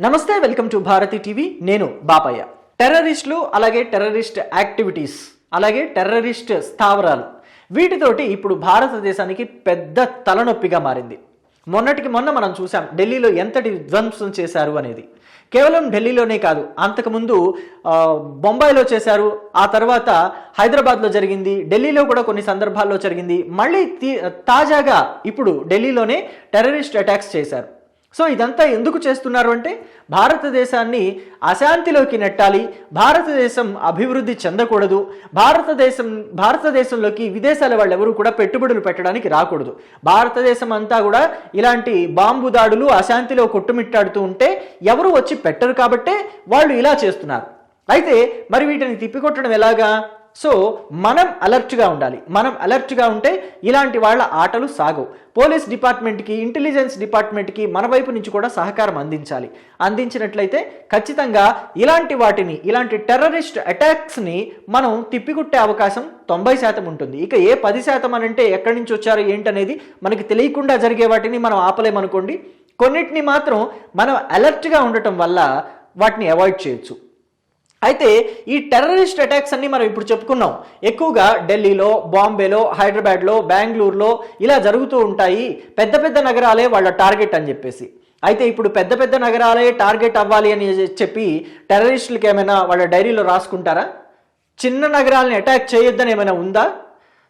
నమస్తే welcome to Bharati TV. నేను బాపయ్య. టెర్రరిస్టులు అలాగే టెర్రరిస్ట్ యాక్టివిటీస్ అలాగే టెర్రరిస్ట్ స్థావరాలు. వీటితోటి ఇప్పుడు భారతదేశానికి పెద్ద తలనొప్పిగా మారింది. మొన్నటికి మొన్న మనం చూసాం ఢిల్లీలో ఎంతటి విధ్వంసం చేశారు అనేది. కేవలం ఢిల్లీలోనే కాదు అంతకుముందు బొంబాయిలో చేశారు ఆ తర్వాత హైదరాబాద్లో జరిగింది ఢిల్లీలో కూడా కొన్ని సందర్భాల్లో జరిగింది. మళ్ళీ తీ- తాజాగా ఇప్పుడు ఢిల్లీలోనే టెర్రరిస్ట్ అటాక్స్ చేశారు. సో ఇదంతా ఎందుకు చేస్తున్నారు అంటే భారతదేశాన్ని అశాంతిలోకి నెట్టాలి భారతదేశం అభివృద్ధి చెందకూడదు భారతదేశం భారతదేశంలోకి విదేశాల వాళ్ళు ఎవరు కూడా పెట్టుబడులు పెట్టడానికి రాకూడదు. భారతదేశం అంతా కూడా ఇలాంటి బాంబు దాడులు అశాంతిలో కొట్టుమిట్టాడుతూ ఉంటే ఎవరు వచ్చి పెట్టరు కాబట్టే వాళ్ళు ఇలా చేస్తున్నారు. అయితే మరి వీటిని తిప్పికొట్టడం ఎలాగా? సో మనం అలర్ట్గా ఉండాలి. మనం అలర్ట్గా ఉంటే ఇలాంటి వాళ్ళ ఆటలు సాగవు. పోలీస్ డిపార్ట్మెంట్కి ఇంటెలిజెన్స్ డిపార్ట్మెంట్కి మన వైపు నుంచి కూడా సహకారం అందించాలి. అందించినట్లయితే ఖచ్చితంగా ఇలాంటి వాటిని ఇలాంటి టెర్రరిస్ట్ అటాక్స్ని మనం తిప్పికొట్టే అవకాశం తొంభై శాతం ఉంటుంది. ఇక ఏ పది శాతం అని అంటే ఎక్కడి నుంచి వచ్చారో ఏంటనేది మనకి తెలియకుండా జరిగే వాటిని మనం ఆపలేమనుకోండి. కొన్నిటిని మాత్రం మనం అలర్ట్గా ఉండటం వల్ల వాటిని అవాయిడ్ చేయొచ్చు. అయితే ఈ టెర్రరిస్ట్ అటాక్స్ అన్ని మనం ఇప్పుడు చెప్పుకున్నాం. ఎక్కువగా ఢిల్లీలో బాంబేలో హైదరాబాద్లో బెంగళూరులో ఇలా జరుగుతూ ఉంటాయి. పెద్ద పెద్ద నగరాలే వాళ్ళ టార్గెట్ అని చెప్పేసి. అయితే ఇప్పుడు పెద్ద పెద్ద నగరాలే టార్గెట్ అవ్వాలి అని చెప్పి టెర్రరిస్టులకి ఏమైనా వాళ్ళ డైరీలో రాసుకుంటారా? చిన్న నగరాలని అటాక్ చేయొద్దని ఏమైనా ఉందా?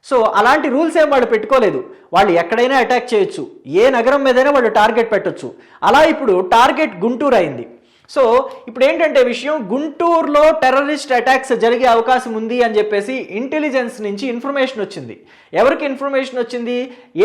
సో అలాంటి రూల్స్ ఏం వాళ్ళు పెట్టుకోలేదు. వాళ్ళు ఎక్కడైనా అటాక్ చేయొచ్చు. ఏ నగరం మీదైనా వాళ్ళు టార్గెట్ పెట్టొచ్చు. అలా ఇప్పుడు టార్గెట్ గుంటూరు అయింది. సో ఇప్పుడు ఏంటంటే విషయం గుంటూరులో టెర్రరిస్ట్ అటాక్స్ జరిగే అవకాశం ఉంది అని చెప్పేసి ఇంటెలిజెన్స్ నుంచి ఇన్ఫర్మేషన్ వచ్చింది. ఎవరికి ఇన్ఫర్మేషన్ వచ్చింది?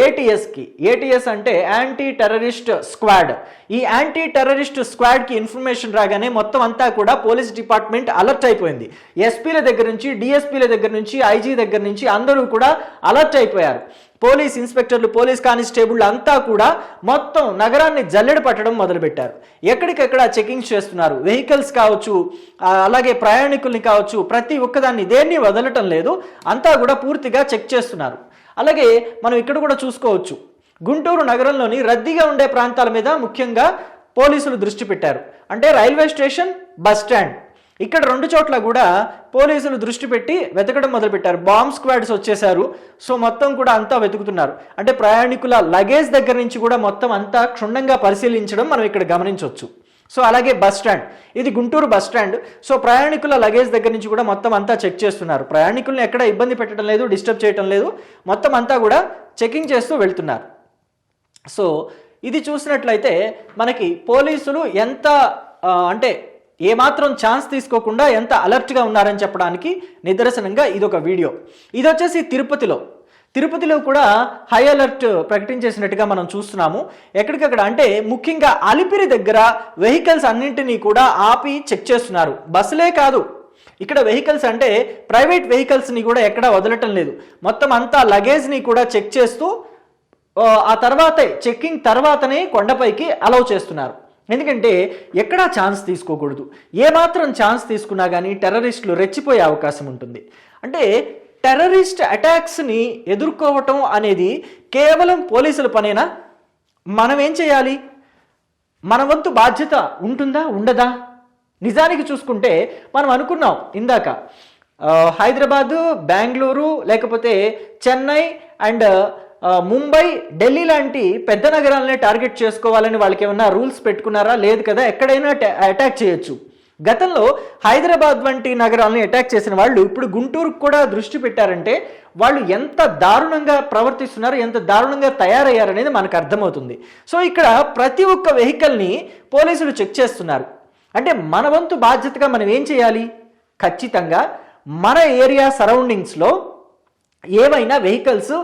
ఏటీఎస్కి. ఏటీఎస్ అంటే యాంటీ టెర్రరిస్ట్ స్క్వాడ్. ఈ యాంటీ టెర్రరిస్ట్ స్క్వాడ్కి ఇన్ఫర్మేషన్ రాగానే మొత్తం అంతా కూడా పోలీస్ డిపార్ట్మెంట్ అలర్ట్ అయిపోయింది. ఎస్పీల దగ్గర నుంచి డిఎస్పీల దగ్గర నుంచి ఐజీ దగ్గర నుంచి అందరూ కూడా అలర్ట్ అయిపోయారు. పోలీస్ ఇన్స్పెక్టర్లు పోలీస్ కానిస్టేబుల్ అంతా కూడా మొత్తం నగరాన్ని జల్లెడ పట్టడం మొదలుపెట్టారు. ఎక్కడికెక్కడ చెకింగ్స్ చేస్తున్నారు? వెహికల్స్ కావచ్చు అలాగే ప్రయాణికుల్ని కావచ్చు ప్రతి ఒక్కదాన్ని దేన్ని వదలటం లేదు. అంతా కూడా పూర్తిగా చెక్ చేస్తున్నారు. అలాగే మనం ఇక్కడ కూడా చూసుకోవచ్చు. గుంటూరు నగరంలోని రద్దీగా ఉండే ప్రాంతాల మీద ముఖ్యంగా పోలీసులు దృష్టి పెట్టారు. అంటే రైల్వే స్టేషన్ బస్ స్టాండ్. ఇక్కడ రెండు చోట్ల కూడా పోలీసులు దృష్టి పెట్టి వెతకడం మొదలుపెట్టారు. బాంబ్ స్క్వాడ్స్ వచ్చేసారు సో మొత్తం కూడా అంతా వెతుకుతున్నారు. అంటే ప్రయాణికుల లగేజ్ దగ్గర నుంచి కూడా మొత్తం అంతా క్షుణ్ణంగా పరిశీలించడం మనం ఇక్కడ గమనించవచ్చు. సో అలాగే బస్ స్టాండ్. ఇది గుంటూరు బస్ స్టాండ్. సో ప్రయాణికుల లగేజ్ దగ్గర నుంచి కూడా మొత్తం అంతా చెక్ చేస్తున్నారు. ప్రయాణికుల్ని ఎక్కడ ఇబ్బంది పెట్టడం లేదు డిస్టర్బ్ చేయడం లేదు. మొత్తం అంతా కూడా చెకింగ్ చేస్తూ వెళ్తున్నారు. సో ఇది చూసినట్లయితే మనకి పోలీసులు ఎంత అంటే ఏమాత్రం ఛాన్స్ తీసుకోకుండా ఎంత అలర్ట్గా ఉన్నారని చెప్పడానికి నిదర్శనంగా ఇదొక వీడియో ఇది వచ్చేసి తిరుపతిలో. తిరుపతిలో కూడా హై అలర్ట్ ప్రకటించేసినట్టుగా మనం చూస్తున్నాము. ఎక్కడికక్కడ అంటే ముఖ్యంగా అలిపిరి దగ్గర వెహికల్స్ అన్నింటినీ కూడా ఆపి చెక్ చేస్తున్నారు. బస్సులే కాదు. ఇక్కడ వెహికల్స్ అంటే ప్రైవేట్ వెహికల్స్ని కూడా ఎక్కడా వదలటం లేదు. మొత్తం అంతా లగేజ్ని కూడా చెక్ చేస్తూ ఆ, తర్వాతే చెక్కింగ్ తర్వాతనే కొండపైకి అలౌ చేస్తున్నారు. ఎందుకంటే ఎక్కడా ఛాన్స్ తీసుకోకూడదు. ఏమాత్రం ఛాన్స్ తీసుకున్నా కానీ టెర్రరిస్టులు రెచ్చిపోయే అవకాశం ఉంటుంది. అంటే టెర్రరిస్ట్ అటాక్స్ని ఎదుర్కోవటం అనేది కేవలం పోలీసుల పనేనా? మనం ఏం చేయాలి? మన వంతు బాధ్యత ఉంటుందా? ఉండదా? నిజానికి చూసుకుంటే మనం అనుకున్నాం ఇందాక. హైదరాబాదు బెంగళూరు లేకపోతే చెన్నై అండ్ ముంబై ఢిల్లీ లాంటి పెద్ద నగరాలనే టార్గెట్ చేసుకోవాలని వాళ్ళకి ఏమన్నా రూల్స్ పెట్టుకున్నారా? లేదు కదా ఎక్కడైనా అటాక్ చేయొచ్చు. గతంలో హైదరాబాద్ వంటి నగరాలను అటాక్ చేసిన వాళ్ళు ఇప్పుడు గుంటూరుకు కూడా దృష్టి పెట్టారంటే వాళ్ళు ఎంత దారుణంగా ప్రవర్తిస్తున్నారు ఎంత దారుణంగా తయారయ్యారనేది మనకు అర్థమవుతుంది. సో ఇక్కడ ప్రతి ఒక్క వెహికల్ని పోలీసులు చెక్ చేస్తున్నారు. అంటే మన వంతు బాధ్యతగా మనం ఏం చేయాలి? ఖచ్చితంగా మన ఏరియా సరౌండింగ్స్లో ఏవైనా వెహికల్స్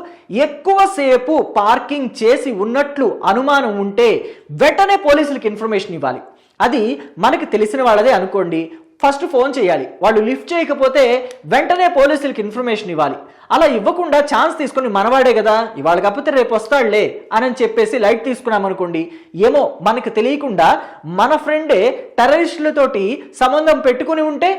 ఎక్కువసేపు పార్కింగ్ చేసి ఉన్నట్లు అనుమానం ఉంటే వెంటనే పోలీసులకు ఇన్ఫర్మేషన్ ఇవ్వాలి. అది మనకి తెలిసిన వాళ్ళదే అనుకోండి. ఫస్ట్ ఫోన్ చేయాలి. వాళ్ళు లిఫ్ట్ చేయకపోతే వెంటనే పోలీసులకు ఇన్ఫర్మేషన్ ఇవ్వాలి. అలా ఇవ్వకుండా ఛాన్స్ తీసుకుని మనవాడే కదా ఇవాళ కాకపోతే రేపు వస్తాడులే అని చెప్పేసి లైట్ తీసుకున్నామనుకోండి. ఏమో మనకు తెలియకుండా మన ఫ్రెండే టెర్రరిస్టులతోటి సంబంధం పెట్టుకుని ఉంటే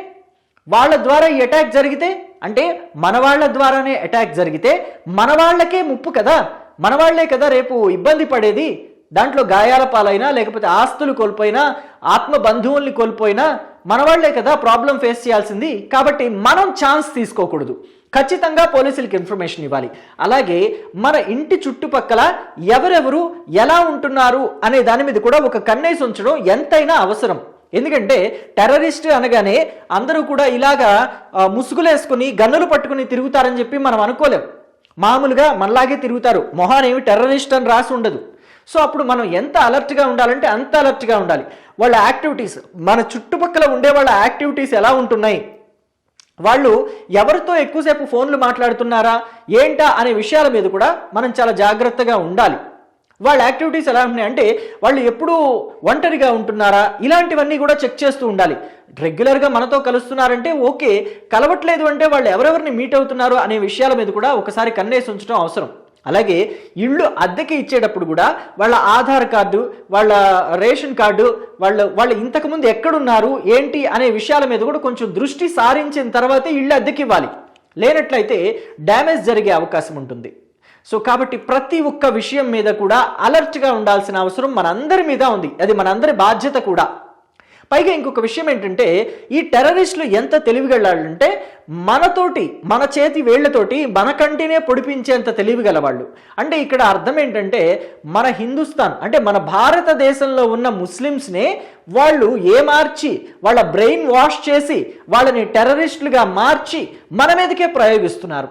వాళ్ళ ద్వారా ఈ అటాక్ జరిగితే అంటే మన వాళ్ళ ద్వారానే అటాక్ జరిగితే మన వాళ్ళకే ముప్పు కదా. మన వాళ్ళే కదా రేపు ఇబ్బంది పడేది. దాంట్లో గాయాల పాలైనా లేకపోతే ఆస్తులు కోల్పోయినా ఆత్మ బంధువుల్ని కోల్పోయినా మన వాళ్ళే కదా ప్రాబ్లం ఫేస్ చేయాల్సింది. కాబట్టి మనం ఛాన్స్ తీసుకోకూడదు. ఖచ్చితంగా పోలీసులకు ఇన్ఫర్మేషన్ ఇవ్వాలి. అలాగే మన ఇంటి చుట్టుపక్కల ఎవరెవరు ఎలా ఉంటున్నారు అనే దాని మీద కూడా ఒక కన్నేసి ఉంచడం ఎంతైనా అవసరం. ఎందుకంటే టెర్రరిస్ట్ అనగానే అందరూ కూడా ఇలాగా ముసుగులేసుకుని గన్నులు పట్టుకుని తిరుగుతారని చెప్పి మనం అనుకోలేం. మామూలుగా మనలాగే తిరుగుతారు. మొహానేమి టెర్రరిస్ట్ అని రాసి ఉండదు. సో అప్పుడు మనం ఎంత అలర్ట్గా ఉండాలంటే అంత అలర్ట్గా ఉండాలి. వాళ్ళ యాక్టివిటీస్ మన చుట్టుపక్కల ఉండే వాళ్ళ యాక్టివిటీస్ ఎలా ఉంటున్నాయి? వాళ్ళు ఎవరితో ఎక్కువసేపు ఫోన్లు మాట్లాడుతున్నారా? ఏంటా? అనే విషయాల మీద కూడా మనం చాలా జాగ్రత్తగా ఉండాలి. వాళ్ళ యాక్టివిటీస్ ఎలా ఉన్నాయి అంటే వాళ్ళు ఎప్పుడూ ఒంటరిగా ఉంటున్నారా? ఇలాంటివన్నీ కూడా చెక్ చేస్తూ ఉండాలి. రెగ్యులర్గా మనతో కలుస్తున్నారంటే ఓకే. కలవట్లేదు అంటే వాళ్ళు ఎవరెవరిని మీట్ అవుతున్నారు అనే విషయాల మీద కూడా ఒకసారి కన్నేసి ఉంచడం అవసరం. అలాగే ఇళ్ళు అద్దెకి ఇచ్చేటప్పుడు కూడా వాళ్ళ ఆధార్ కార్డు వాళ్ళ రేషన్ కార్డు వాళ్ళు వాళ్ళు ఇంతకుముందు ఎక్కడున్నారు ఏంటి అనే విషయాల మీద కూడా కొంచెం దృష్టి సారించిన తర్వాతే ఇళ్ళు అద్దెకి ఇవ్వాలి. లేనట్లయితే డ్యామేజ్ జరిగే అవకాశం ఉంటుంది. సో కాబట్టి ప్రతి ఒక్క విషయం మీద కూడా అలర్ట్గా ఉండాల్సిన అవసరం మనందరి మీద ఉంది. అది మనందరి బాధ్యత కూడా. పైగా ఇంకొక విషయం ఏంటంటే ఈ టెర్రరిస్టులు ఎంత తెలివిగలంటే మనతోటి మన చేతి వేళ్ళతోటి మన కంటినే పొడిపించేంత తెలివిగలవాళ్ళు అంటే ఇక్కడ అర్థం ఏంటంటే మన హిందుస్థాన్ అంటే మన భారతదేశంలో ఉన్న ముస్లిమ్స్నే వాళ్ళు ఏమార్చి వాళ్ళ బ్రెయిన్ వాష్ చేసి వాళ్ళని టెర్రరిస్టులుగా మార్చి మన మీదకే ప్రయోగిస్తున్నారు.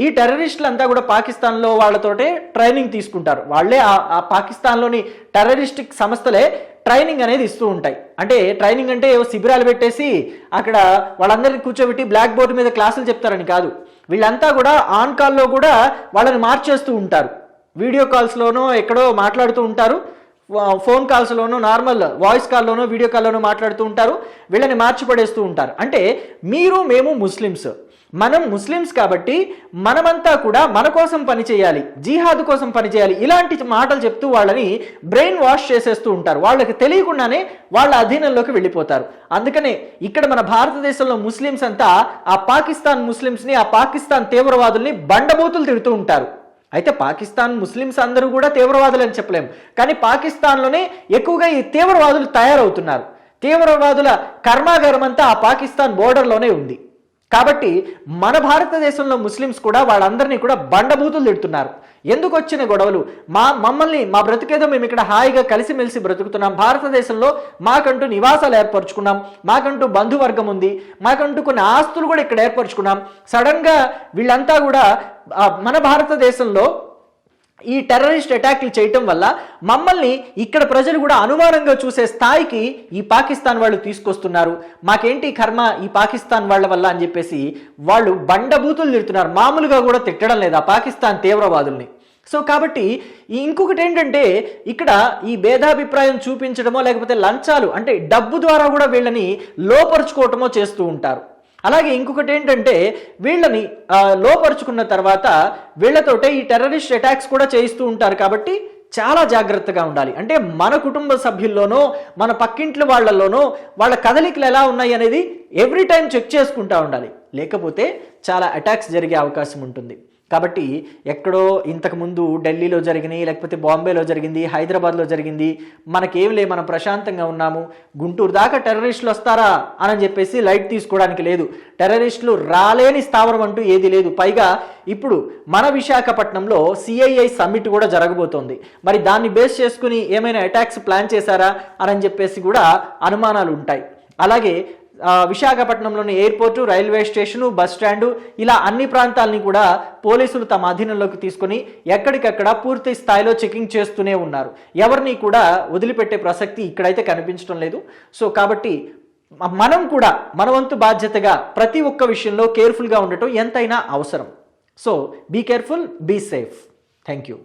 ఈ టెర్రరిస్టులు అంతా కూడా పాకిస్తాన్లో వాళ్ళతోటే ట్రైనింగ్ తీసుకుంటారు. వాళ్ళే ఆ- పాకిస్తాన్లోని టెర్రరిస్టిక్ సంస్థలే ట్రైనింగ్ అనేది ఇస్తూ ఉంటాయి. అంటే ట్రైనింగ్ అంటే ఏవో శిబిరాలు పెట్టేసి అక్కడ వాళ్ళందరినీ కూర్చోబెట్టి బ్లాక్ బోర్డు మీద క్లాసులు చెప్తారని కాదు. వీళ్ళంతా కూడా ఆన్ కాల్లో కూడా వాళ్ళని మార్చేస్తూ ఉంటారు. వీడియో కాల్స్లోనో ఎక్కడో మాట్లాడుతూ ఉంటారు. ఫోన్ కాల్స్లోనూ నార్మల్ వాయిస్ కాల్లోనూ వీడియో కాల్లోనూ మాట్లాడుతూ ఉంటారు వీళ్ళని మార్చిపడేస్తూ ఉంటారు. అంటే మీరు మేము ముస్లిమ్స్. మనం ముస్లిమ్స్ కాబట్టి మనమంతా కూడా మన కోసం పనిచేయాలి జీహాద్ కోసం పనిచేయాలి ఇలాంటి మాటలు చెప్తూ వాళ్ళని బ్రెయిన్ వాష్ చేసేస్తూ ఉంటారు. వాళ్ళకి తెలియకుండానే వాళ్ళ అధీనంలోకి వెళ్ళిపోతారు. అందుకనే ఇక్కడ మన భారతదేశంలో ముస్లిమ్స్ అంతా ఆ పాకిస్తాన్ ముస్లిమ్స్ని ఆ పాకిస్తాన్ తీవ్రవాదుల్ని బండబూతులు తిడుతూ ఉంటారు. అయితే పాకిస్తాన్ ముస్లిమ్స్ అందరూ కూడా తీవ్రవాదులు అని చెప్పలేము కానీ పాకిస్తాన్లోనే ఎక్కువగా ఈ తీవ్రవాదులు తయారవుతున్నారు. తీవ్రవాదుల కర్మాగారం అంతా ఆ పాకిస్తాన్ బోర్డర్లోనే ఉంది. కాబట్టి మన భారతదేశంలో ముస్లిమ్స్ కూడా వాళ్ళందరినీ కూడా బండబూతులు తిడుతున్నారు. ఎందుకు వచ్చిన గొడవలు? మా మమ్మల్ని మా బ్రతికేదో మేము ఇక్కడ హాయిగా కలిసిమెలిసి బ్రతుకుతున్నాం. భారతదేశంలో మాకంటూ నివాసాలు ఏర్పరచుకున్నాం. మాకంటూ బంధువర్గం ఉంది. మాకంటూ కొన్ని ఆస్తులు కూడా ఇక్కడ ఏర్పరచుకున్నాం. సడన్గా వీళ్ళంతా కూడా మన భారతదేశంలో ఈ టెర్రరిస్ట్ అటాక్లు చేయటం వల్ల మమ్మల్ని ఇక్కడ ప్రజలు కూడా అనుమానంగా చూసే స్థాయికి ఈ పాకిస్తాన్ వాళ్ళు తీసుకొస్తున్నారు. మాకేంటి కర్మ ఈ పాకిస్తాన్ వాళ్ళ వల్ల అని చెప్పేసి వాళ్ళు బండబూతులు తిడుతున్నారు. మామూలుగా కూడా తిట్టడం లేదా పాకిస్తాన్ తీవ్రవాదుల్ని. సో కాబట్టి ఇంకొకటి ఏంటంటే ఇక్కడ ఈ భేదాభిప్రాయం చూపించడమో లేకపోతే లంచాలు అంటే డబ్బు ద్వారా కూడా వీళ్ళని లోపరుచుకోవటమో చేస్తూ ఉంటారు. అలాగే ఇంకొకటి ఏంటంటే వీళ్ళని లోపరుచుకున్న తర్వాత వీళ్ళతోటే ఈ టెర్రరిస్ట్ అటాక్స్ కూడా చేయిస్తూ ఉంటారు కాబట్టి చాలా జాగ్రత్తగా ఉండాలి. అంటే మన కుటుంబ సభ్యుల్లోనో మన పక్కింట్ల వాళ్ళలోనో వాళ్ళ కదలికలు ఎలా ఉన్నాయి అనేది ఎవ్రీ టైం చెక్ చేసుకుంటా ఉండాలి. లేకపోతే చాలా అటాక్స్ జరిగే అవకాశం ఉంటుంది. కాబట్టి ఎక్కడో ఇంతకుముందు ఢిల్లీలో జరిగినాయి లేకపోతే బాంబేలో జరిగింది హైదరాబాద్లో జరిగింది మనకేం లే మనం ప్రశాంతంగా ఉన్నాము గుంటూరు దాకా టెర్రరిస్టులు వస్తారా అని చెప్పేసి లైట్ తీసుకోవడానికి లేదు. టెర్రరిస్టులు రాలేని స్థావరం అంటూ ఏది లేదు. పైగా ఇప్పుడు మన విశాఖపట్నంలో సిఐఐ సమ్మిట్ కూడా జరగబోతోంది. మరి దాన్ని బేస్ చేసుకుని ఏమైనా అటాక్స్ ప్లాన్ చేశారా అని చెప్పేసి కూడా అనుమానాలు ఉంటాయి. అలాగే విశాఖపట్నంలోని airport railway station bus stand ఇలా అన్ని ప్రాంతాలని కూడా పోలీసులు తమ అధీనంలోకి తీసుకొని ఎక్కడికక్కడ పూర్తి స్థాయిలో చెకింగ్ చేస్తూనే ఉన్నారు. ఎవరిని కూడా వదిలిపెట్టే ప్రసక్తి ఇక్కడైతే కనిపించడం లేదు. సో కాబట్టి మనం కూడా మనవంతు బాధ్యతగా ప్రతి ఒక్క విషయంలో కేర్ఫుల్గా ఉండటం ఎంతైనా అవసరం. So be careful be safe thank you